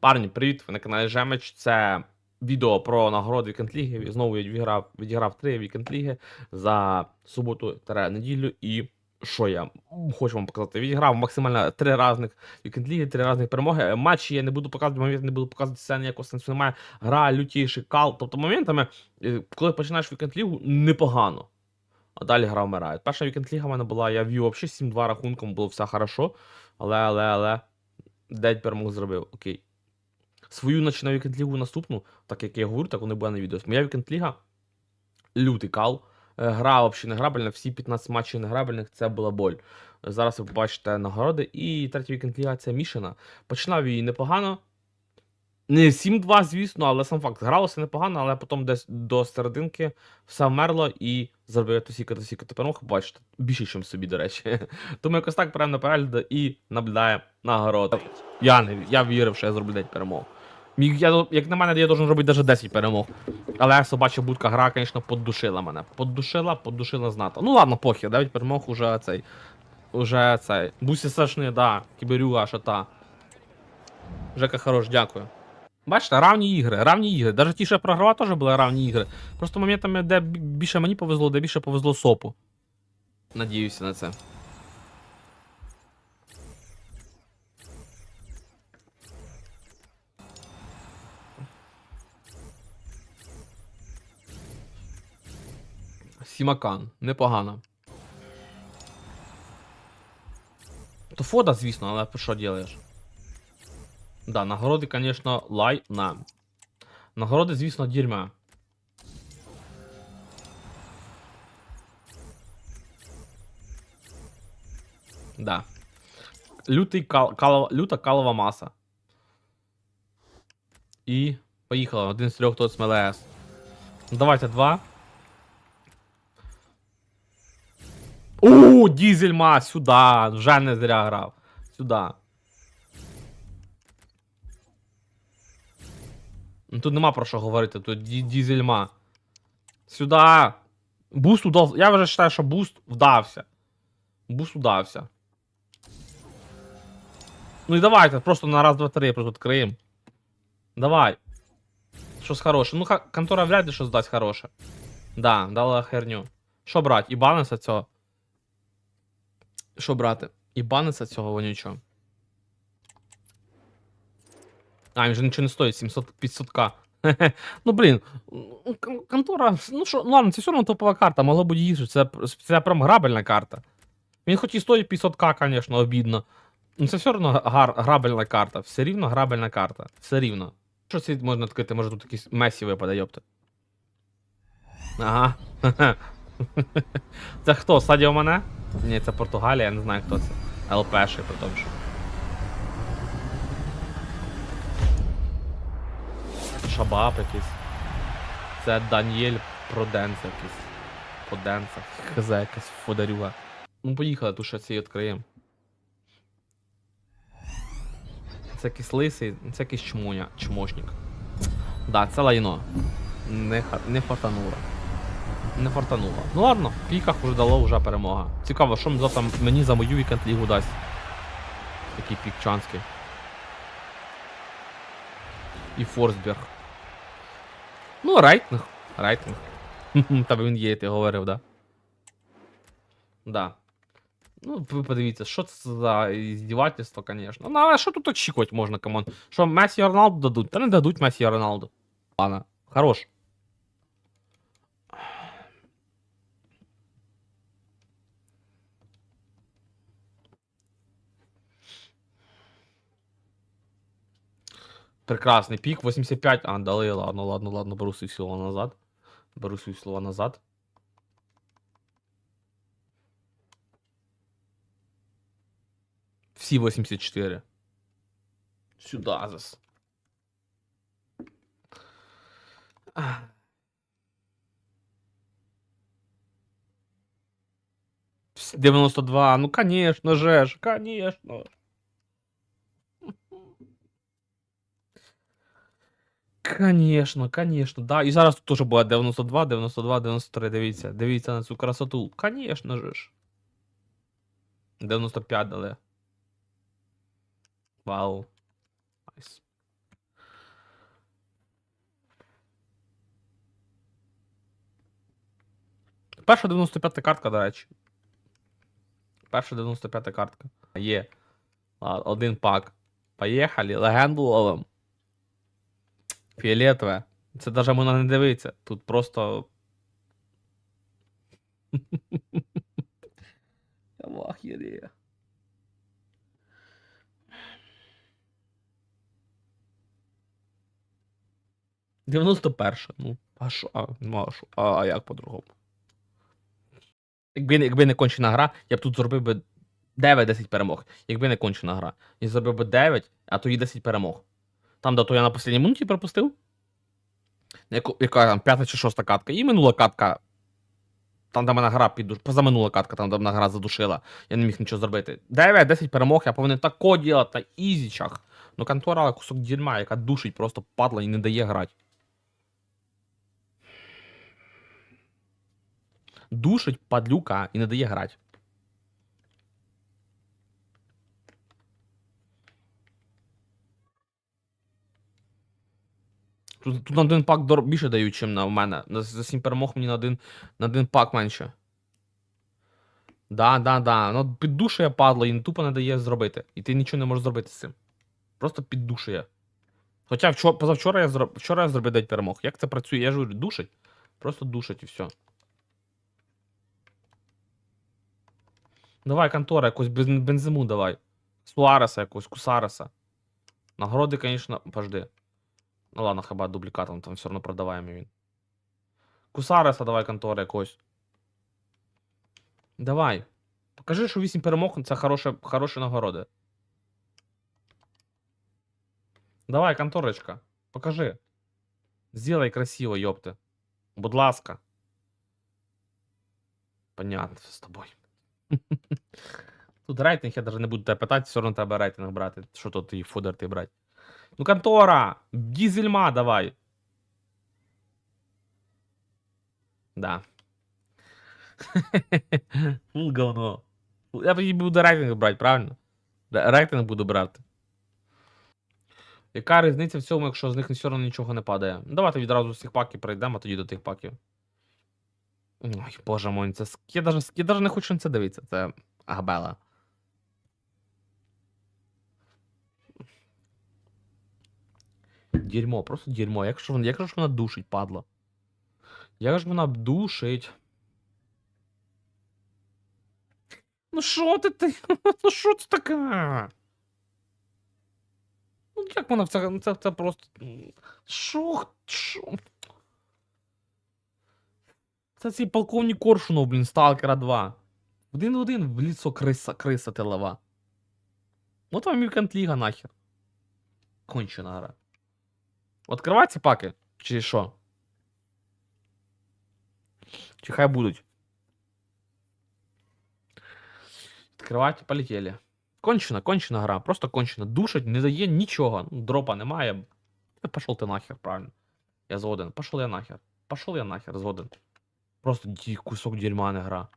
Парні, привіт! Ви на каналі Жемич. Це відео про нагороди Вікенд Ліги. І Знову я відіграв, відіграв три Вікенд Ліги за суботу та неділю. І що я хочу вам показати? Відіграв максимально три різних Вікенд Ліги, три різних перемоги. Матчі я не буду показувати, момент не буду показувати, це ніякого сенсу немає. Гра лютіший кал. Тобто моментами, е, коли починаєш Вікенд Лігу, непогано. А далі гра вмирає. Перша Вікенд Ліга в мене була, я вів взагалі 7-2 рахунком, було все хорошо. Але, але, але. День перемог зробив. Окей. Свою починаю вікенд-лігу наступну, так як я говорю, так вони буде на відео. Моя вікенд-ліга лютий кал. Е, Гра взагалі не грабельна, всі 15 матчів неграбельних це була боль. Зараз ви побачите нагороди. І третя вікенд-ліга це Мішина. Починав її непогано. Не 7-2, звісно, але сам факт. Гралося непогано, але потім десь до серединки все вмерло і зробив тосіка тосіка тепер бачите, більше, ніж собі, до речі. Тому якось так беремо на перегляд і наблюдає нагороди. Я не я вірив, що я зроблю 9 перемог. Я, як на мене, я должен робити навіть 10 перемог. Але собача будка гра, звісно, поддушила мене. Поддушила, поддушила знато. Ну ладно, похер, 9 перемог уже цей. Уже цей. Бусі сешний, да, кіберюга, шата. Жека хорош, дякую. Бачите, равні ігри, равні ігри. Навіть ті, що я програвав, теж були равні ігри. Просто моментами, де більше мені повезло, де більше повезло сопу. Надіюся на це. Сімакан, непогано. То фода, звісно, але що робиш? Да, нагороди, конечно, лай нам. Нагороди, звісно, дерьма. Да. Лютий кал, калова, люта калова маса. І поїхали. Один з трьох тут смелес. Давайте два. У, дізельма, сюди. Вже не зря грав. Сюди. Ну, Тут нема про що говорити, тут ді- дізельма. Сюди. Буст удав. Я вже вважаю, що буст вдався. Буст удався. Ну і давайте, просто на раз, два, три просто відкриємо. Давай. Щось хороше. Ну, контора вряд ли щось дасть хороше. Да, дала херню. Що брати? І банеса цього? Що брати? І банеса цього вонючого. А, він же нічого не стоїть, 700 500к. ну, блін, ну, контора, ну що, ну ладно, це все одно топова карта, могло бути гірше, це, це прям грабельна карта. Він хоч і стоїть 500к, звісно, обідно. Ну це все одно гар, грабельна карта, все рівно грабельна карта, все рівно. Що це можна відкрити, може тут якийсь Месі випаде, йопта. Ага. це хто? Садіо мене? Ні, це Португалія, я не знаю хто це. ЛПший, при тому що. Шабаб якийсь. Це Даніель Проденце якийсь. Проденце. Хз, якась фодарюга. Ну, поїхали, тут ці відкриємо. Це якийсь лисий, це якийсь чмоня, чмошник. Да, це лайно. Не, не фартануло. Не фартануло. Ну ладно, в піках вже дало вже перемога. Цікаво, що завтра мені за мою вікенд лігу дасть. Такий пікчанський. І Форсберг. Ну, рейтинг. Рейтинг. Тебе він є, ти говорив, да? Да. Ну, ви подивіться, що це за іздівательство, звісно. Ну, але що тут очікувати можна, камон? Що Месі і Роналду дадуть? Та не дадуть Месі Роналду. Ладно, хорош. Прекрасний пік, 85. А, дали, ладно, ладно, ладно, беру свої слова назад. Беру свої слова назад. Всі 84. Сюда зас. Ах. Вс- 92, ну конечно же ж, конечно. Конечно, конечно, да. І зараз тут теж буде 92, 92, 93. Дивіться, дивіться на цю красоту. Конечно же. ж. 95 дали. Вау. Найс. Перша 95-та картка, до речі. Перша 95 картка. Є. Один пак. Поїхали. Легенду ловим. Фіолетове. Це навіть можна не дивитися. Тут просто. Я. Дев'яносто перша. Ну, а що? А, ну, а що? А, а як по-другому? Якби, якби не кончена гра, я б тут зробив би 9-10 перемог. Якби не кончена гра. Я зробив би 9, а тоді 10 перемог. Там, де то я на останній минуті пропустив. Яку, яка там п'ята чи шоста катка. І минула катка. Там, де мене гра підуш... Позаминула катка, там, де мене гра задушила. Я не міг нічого зробити. 9-10 перемог, я повинен тако ділати на ізічах. Ну, контора кусок дерьма, яка душить просто падла і не дає грати. Душить падлюка і не дає грати. Тут, тут на один пак дор... більше дають, ніж на в мене. За 7 перемог мені на один, на один пак менше. Да, да, да. Ну, піддушує падло і тупо не дає зробити. І ти нічого не можеш зробити з цим. Просто піддушує. Хоча вчора, позавчора я зроб... вчора я зробив 9 перемог. Як це працює? Я ж говорю, душить. Просто душить і все. Давай, контора, якусь бен- бензиму давай. Суареса якусь, Кусареса. Нагороди, звісно, пожди. Ну ладно, хіба дублікатом там все одно продаваємо він. Кусареса давай контора якось. Давай. Покажи, що 8 перемог це хороше, хороші нагороди. Давай, конторочка. Покажи. Сделай красиво, ёпты. Будь ласка. Понятно, з тобою. Тут рейтинг, я даже не буду тебе питати, все одно тебе рейтинг брати. Що тут і фудер ти брати? Ну, контора! Дізельма давай. Да. Говно. Я буду рейтинг брати, правильно? Рейтинг буду брати. Яка різниця в цьому, якщо з них все одно нічого не падає? Ну, Давайте відразу з цих паків пройдемо, а тоді до тих паків. Ой, боже мой, це я даже не хочу на це дивитися. Це Агабела. Дерьмо, просто дерьмо. Як ж як ж вона душить, падла? Як ж вона душить? Ну що ти ти? Ну що це таке? Ну як вона в це, це, це просто. Що? Що? Це цей полковник Коршунов, блін, Сталкера 2. Один в один в ліцо криса, криса тилова. Вот вам і контліга нахер. Кончена гра. Откривай ці паки? Чи що? Чи хай будуть? Відкривайте, полетіли. Кончена, кончена гра, просто кончена. Душить, не дає нічого. Ну, дропа немає. Пошел ти нахер, правильно. Я згоден. Пошел я нахер. Пошел я нахер, згоден. Просто кусок дерьма не гра.